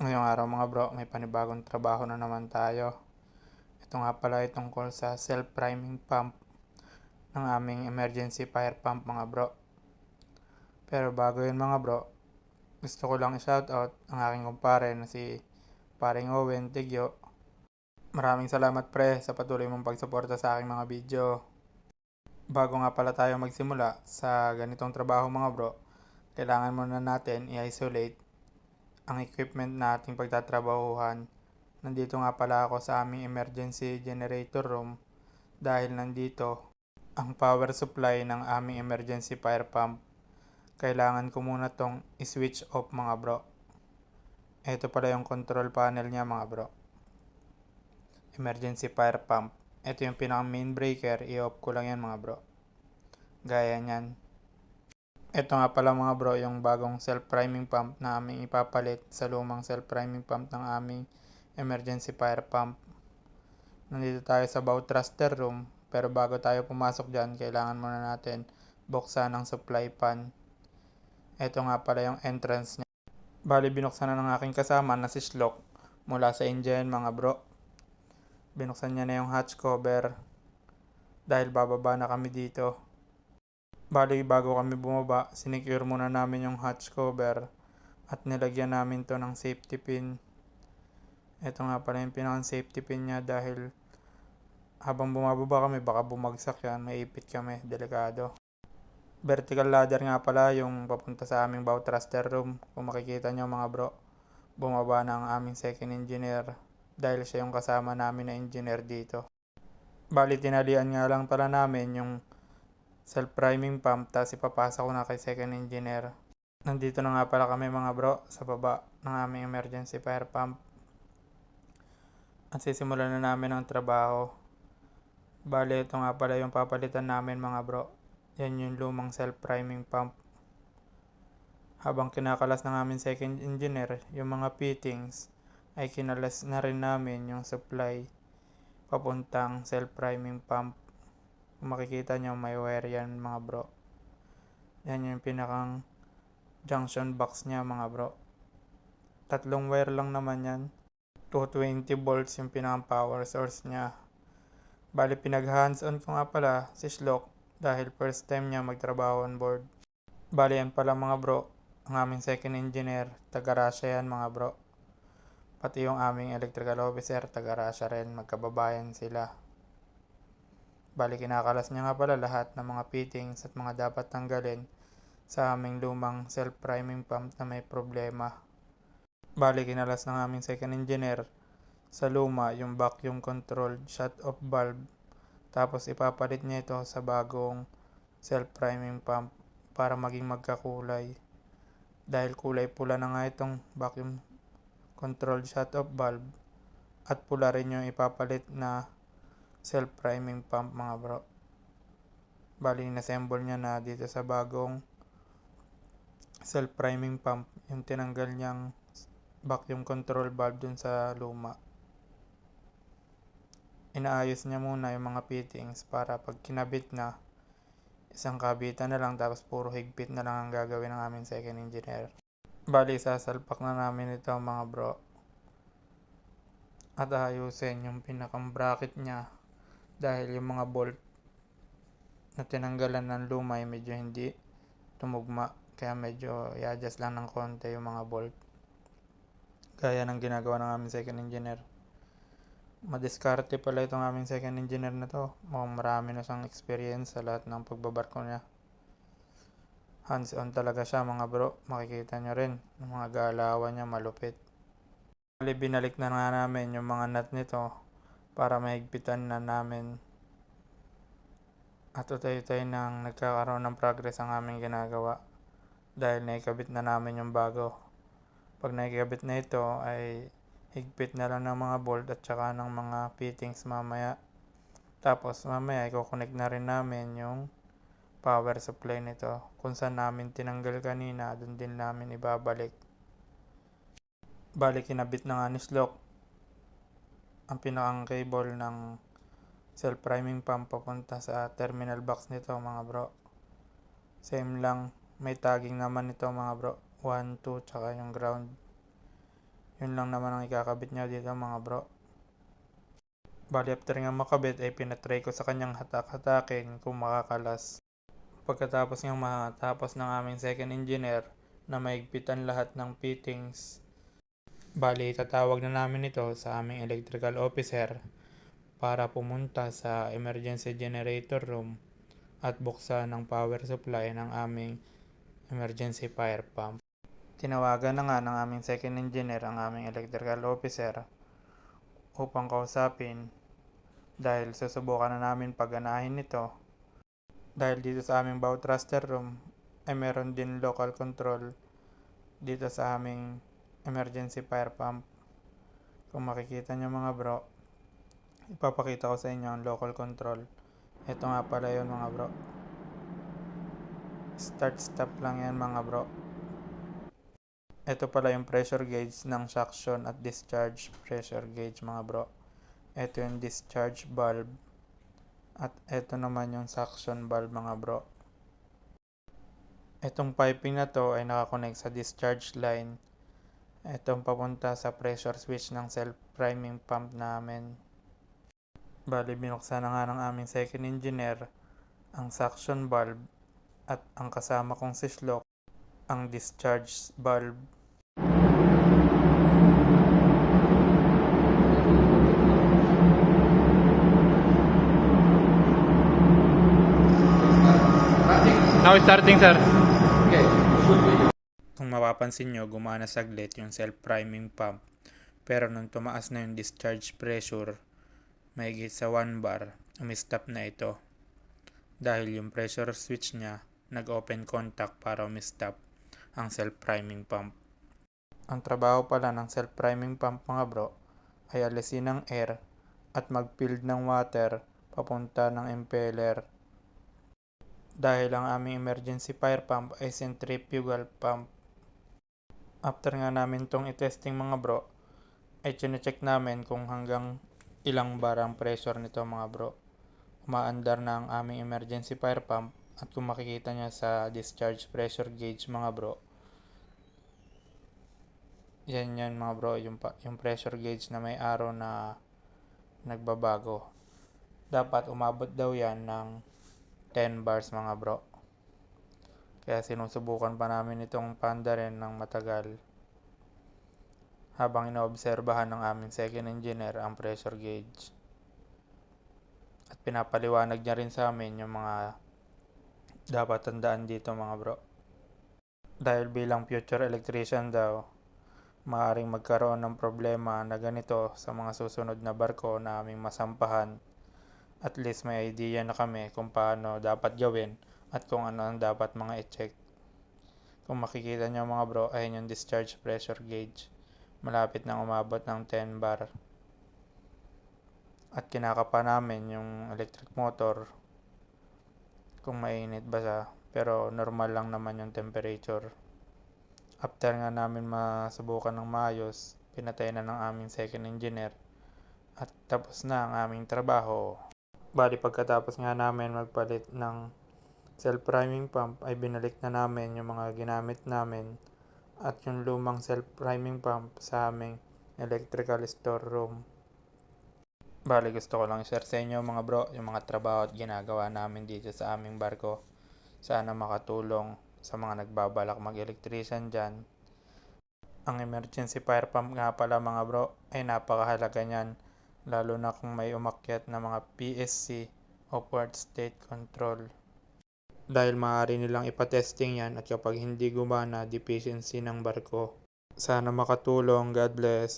Ngayong araw mga bro, may panibagong trabaho na naman tayo. Ito nga pala ay tungkol sa self-priming pump ng aming emergency fire pump mga bro. Pero bago yun mga bro, gusto ko lang i-shoutout ang aking kumpare na si paring Owen Tigyo. Maraming salamat pre sa patuloy mong pagsuporta sa aking mga video. Bago nga pala tayo magsimula sa ganitong trabaho mga bro, kailangan muna natin i-isolate ang equipment nating pagtatrabahuhan. Nandito nga pala ako sa aming emergency generator room dahil nandito ang power supply ng aming emergency fire pump. Kailangan ko muna tong i-switch off mga bro. Ito pala yung control panel niya mga bro. Emergency fire pump. Ito yung pinaka main breaker. I-off ko lang yan mga bro. Gaya niyan. Ito nga pala mga bro, yung bagong self-priming pump na aming ipapalit sa lumang self-priming pump ng aming emergency fire pump. Nandito tayo sa bow thruster room, pero bago tayo pumasok dyan, kailangan muna natin buksan ang supply pan. Ito nga pala yung entrance niya. Bali, binuksan na ng aking kasama na si Shlok mula sa engine mga bro. Binuksan niya na yung hatch cover dahil bababa na kami dito. Bali, bago kami bumaba, sinecure muna namin yung hatch cover at nilagyan namin to ng safety pin. Ito nga pala yung pinaka safety pin niya dahil habang bumababa kami, baka bumagsak yan, maipit kami, delikado. Vertical ladder nga pala yung papunta sa aming bow thruster room. Kung makikita nyo mga bro, bumaba na ang aming second engineer dahil siya yung kasama namin na engineer dito. Bali, tinalian nga lang pala namin yung self-priming pump tapos ipapasa ko na kay second engineer. Nandito na nga pala kami mga bro sa baba ng aming emergency fire pump. At sisimulan na namin ang trabaho. Bale, ito nga pala yung papalitan namin mga bro. Yan yung lumang self-priming pump. Habang kinakalas ng aming second engineer, yung mga fittings ay kinalas na rin namin yung supply papuntang self-priming pump. Kung makikita nyo, may wire yan mga bro. Yan yung pinakang junction box niya mga bro. Tatlong wire lang naman yan. 220 volts yung pinakang power source niya. Bali pinag hands on ko nga pala si Shlok dahil first time niya magtrabaho on board. Bali yan pala mga bro, ang aming second engineer, taga Russia yan mga bro. Pati yung aming electrical officer, taga Russia rin, magkababayan sila. Bali kinakalas niya nga pala lahat ng mga fittings at mga dapat tanggalin sa aming lumang self-priming pump na may problema. Bali kinalas ng aming second engineer sa luma yung vacuum controlled shut-off valve tapos ipapalit niya ito sa bagong self-priming pump para maging magkakulay. Dahil kulay pula na nga itong vacuum controlled shut-off valve at pula rin yung ipapalit na self-priming pump mga bro. Bali, inassemble niya na dito sa bagong self-priming pump. Yung tinanggal niyang vacuum control valve dun sa luma. Inaayos niya muna yung mga fittings para pag kinabit na, isang kabitan na lang tapos puro higpit na lang ang gagawin ng aming second engineer. Bali, sasalpak na namin ito mga bro. At ayusin yung pinakang bracket niya dahil yung mga bolt na tinanggalan ng luma ay medyo hindi tumugma. Kaya medyo i-adjust lang ng konti yung mga bolt. Gaya ng ginagawa ng aming second engineer. Madiskarte pala itong aming second engineer na to. Mukhang marami na siyang experience sa lahat ng pagbabarko niya. Hands on talaga siya mga bro. Makikita nyo rin yung mga galawan niya malupit. Binalik na nga namin yung mga nut nito para mahigpitan na namin at utay-utay nang nagkakaroon ng progress ang aming ginagawa dahil naikabit na namin yung bago. Pag naikabit na ito ay higpit na lang ng mga bolt at saka ng mga fittings mamaya. Tapos mamaya i-connect na rin namin yung power supply nito. Kung saan namin tinanggal kanina, dun din namin ibabalik. Balik kinabit na nga ni Slok ang pinakang cable ng self-priming pump papunta sa terminal box nito mga bro. Same lang, may tagging naman nito mga bro. 1, 2, tsaka yung ground. Yun lang naman ang ikakabit niya dito mga bro. Bali after nga makabit ay pinatry ko sa kanyang hatak-hatakin kung makakalas. Pagkatapos nga matapos ng aming second engineer na maigpitan lahat ng fittings, bali tatawag na namin ito sa aming electrical officer para pumunta sa emergency generator room at buksan ng power supply ng aming emergency fire pump. Tinawagan na nga ng aming second engineer ang aming electrical officer upang kausapin dahil susubukan na namin pagganahin ito. Dahil dito sa aming bow thruster room ay meron din local control dito sa aming emergency fire pump. Kung makikita nyo mga bro, ipapakita ko sa inyo ang local control. Ito nga pala yun mga bro. Start stop lang yan mga bro. Ito pala yung pressure gauge ng suction at discharge pressure gauge mga bro. Ito yung discharge valve. At ito naman yung suction valve mga bro. Itong piping na to ay nakakonect sa discharge line. Itong papunta sa pressure switch ng self-priming pump namin. Bali, binuksan na nga ng aming second engineer ang suction valve at ang kasama kong si Shlok ang discharge valve. Now starting sir. Mapapansin nyo, gumana saglit yung self-priming pump. Pero nung tumaas na yung discharge pressure, mahigit sa 1 bar, umistop na ito. Dahil yung pressure switch niya, nag-open contact para umistop ang self-priming pump. Ang trabaho pala ng self-priming pump mga bro, ay alisin ang air at mag-fill ng water papunta ng impeller. Dahil ang aming emergency fire pump ay centrifugal pump. After nga namin tong i-testing mga bro, ay chinecheck namin kung hanggang ilang bar ang pressure nito mga bro. Umaandar na ang aming emergency fire pump at kung makikita nyo sa discharge pressure gauge mga bro, yan yan mga bro, yung, yung pressure gauge na may arrow na nagbabago. Dapat umabot daw yan ng 10 bars mga bro. Kaya sinusubukan pa namin itong panda rin ng matagal. Habang inoobserbahan ng aming second engineer ang pressure gauge. At pinapaliwanag niya rin sa amin yung mga dapat tandaan dito mga bro. Dahil bilang future electrician daw, maaaring magkaroon ng problema na ganito sa mga susunod na barko na aming masampahan at least may idea na kami kung paano dapat gawin at kung ano ang dapat mga i-check. Kung makikita nyo mga bro, ayun yung discharge pressure gauge. Malapit nang umabot ng 10 bar. At kinakapa namin yung electric motor kung mainit ba siya. Pero normal lang naman yung temperature. After nga namin masubukan ng maayos, pinatay na ng aming second engineer at tapos na ang aming trabaho. Bali pagkatapos nga namin magpalit ng self-priming pump ay binalik na namin yung mga ginamit namin at yung lumang self-priming pump sa aming electrical store room. Bali gusto ko lang share sa inyo mga bro yung mga trabaho at ginagawa namin dito sa aming barko. Sana makatulong sa mga nagbabalak mag-electrician dyan. Ang emergency fire pump nga pala mga bro ay napakahalaga niyan lalo na kung may umakyat na mga PSC o state control. Dahil maaari nilang ipatesting yan at kapag hindi gumana, deficiency ng barko. Sana makatulong. God bless.